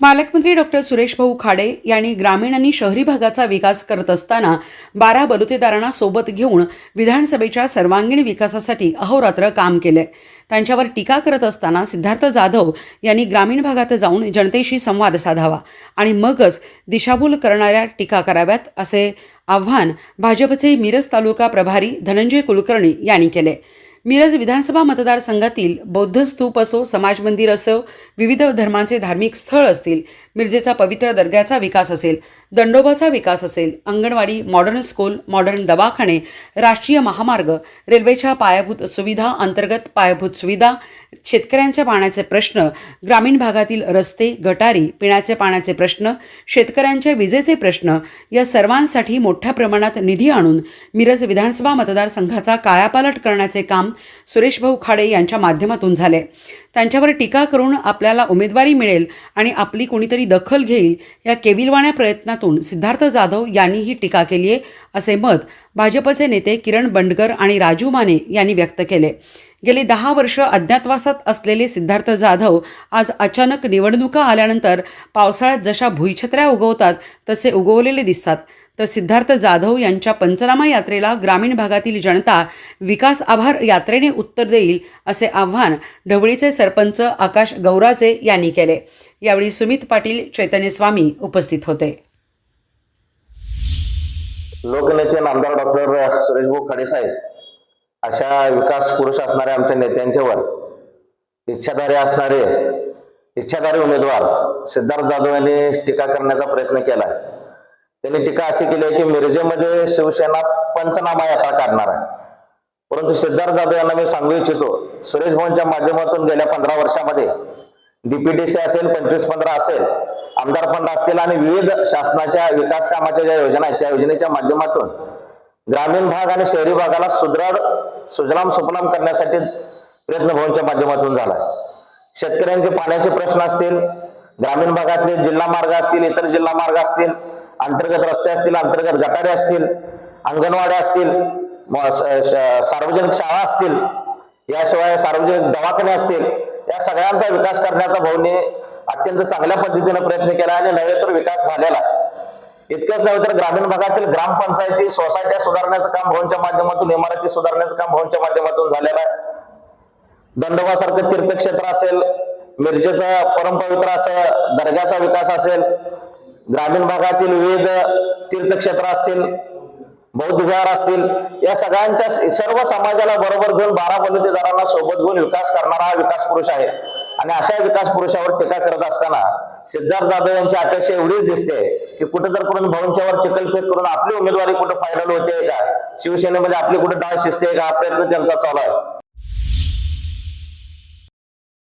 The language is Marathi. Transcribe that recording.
पालकमंत्री डॉक्टर सुरेश भाऊ खाडे यांनी ग्रामीण आणि शहरी भागाचा विकास करत असताना बारा बलुतेदारांना सोबत घेऊन विधानसभेच्या सर्वांगीण विकासासाठी अहोरात्र काम केले त्यांच्यावर टीका करत असताना सिद्धार्थ जाधव यांनी ग्रामीण भागात जाऊन जनतेशी संवाद साधावा आणि मगच दिशाभूल करणाऱ्या टीका कराव्यात असे आव्हान भाजपचे मिरज तालुका प्रभारी धनंजय कुलकर्णी यांनी केले. मिरज विधानसभा मतदारसंघातील बौद्ध स्तूप असो समाज मंदिर असो विविध धर्मांचे धार्मिक स्थळ असतील मिरजेचा पवित्र दर्ग्याचा विकास असेल दंडोबाचा विकास असेल अंगणवाडी मॉडर्न स्कूल मॉडर्न दवाखाने राष्ट्रीय महामार्ग रेल्वेच्या पायाभूत सुविधा अंतर्गत पायाभूत सुविधा शेतकऱ्यांच्या पाण्याचे प्रश्न ग्रामीण भागातील रस्ते गटारी पिण्याचे पाण्याचे प्रश्न शेतकऱ्यांच्या विजेचे प्रश्न या सर्वांसाठी मोठ्या प्रमाणात निधी आणून मिरज विधानसभा मतदारसंघाचा कायापालट करण्याचे काम सुरेश भाऊ खाडे यांच्या माध्यमातून झाले. त्यांच्यावर टीका करून आपल्याला उमेदवारी मिळेल आणि आपली कोणीतरी दखल घेईल या केविलवाण्या प्रयत्नातून सिद्धार्थ जाधव यांनी ही टीका केली आहे असे मत भाजपचे नेते किरण बंडकर आणि राजू माने यांनी व्यक्त केले. गेली दहा वर्ष अज्ञातवासात असलेले सिद्धार्थ जाधव आज अचानक निवडणुका आल्यानंतर पावसाळ्यात जशा भुईछत्र्या उगवतात तसे उगवलेले दिसतात. तर सिद्धार्थ जाधव यांच्या पंचनामा यात्रेला ग्रामीण भागातील जनता विकास आभार यात्रेने उत्तर देईल असे आव्हान ढवळीचे सरपंच आकाश गौराजे यांनी केले. यावेळी सुमित पाटील चैतन्य स्वामी उपस्थित होते. लोकनेते नामदार डॉक्टर सुरेशभाऊ खाडे साहेब अशा विकास पुरुष असणाऱ्या आमच्या नेत्यांच्यावर इच्छाधारी असणारे इच्छाधारी उमेदवार सिद्धार्थ जाधव यांनी टीका करण्याचा प्रयत्न केला. त्यांनी टीका अशी केली आहे की मिरजेमध्ये शिवसेना पंचनामा यात्रा काढणार आहे. परंतु सिद्धार्थ जाधव यांना मी सांगू इच्छितो सुरेश भवनच्या माध्यमातून गेल्या पंधरा वर्षामध्ये डीपीडीसी असेल पंचवीस पंधरा असेल आमदार फंड असतील आणि विविध शासनाच्या विकास कामाच्या ज्या योजना आहेत त्या योजनेच्या माध्यमातून ग्रामीण भाग आणि शहरी भागाला सुदृढ सुजलाम सुफलाम करण्यासाठी प्रयत्न भवनच्या माध्यमातून झाला शेतकऱ्यांचे पाण्याचे प्रश्न असतील ग्रामीण भागातले जिल्हा मार्ग असतील इतर जिल्हा मार्ग असतील अंतर्गत रस्ते असतील अंतर्गत गटारे असतील अंगणवाड्या असतील सार्वजनिक शाळा असतील याशिवाय सार्वजनिक दवाखाने असतील या सगळ्यांचा विकास करण्याचा भाऊने अत्यंत चांगल्या पद्धतीने प्रयत्न केला आणि नव्हे तर विकास झालेला इतकंच नव्हे तर ग्रामीण भागातील ग्रामपंचायती सोसायट्या सुधारण्याचं काम भाऊंच्या माध्यमातून इमारती सुधारण्याचं काम भाऊंच्या माध्यमातून झालेलं आहे. दंडोबासारखं तीर्थक्षेत्र असेल मिरजेचं परमपवित्र असं दर्ग्याचा विकास असेल ग्रामीण भागातील विविध तीर्थक्षेत्र असतील बौद्ध विहार असतील या सगळ्यांच्या सर्व समाजाला बरोबर घेऊन बारा बलुतेदारांना सोबत घेऊन विकास करणारा हा विकास पुरुष आहे. आणि अशा विकास पुरुषावर टीका करत असताना सिद्धार्थ जाधव यांची अपेक्षा एवढीच दिसते की कुठं तर करून भाऊंच्यावर चिकलफेक करून आपली उमेदवारी कुठं फायनल होते का? शिवसेनेमध्ये आपली कुठं डाळ शिजते का? हा प्रयत्न त्यांचा चालू आहे.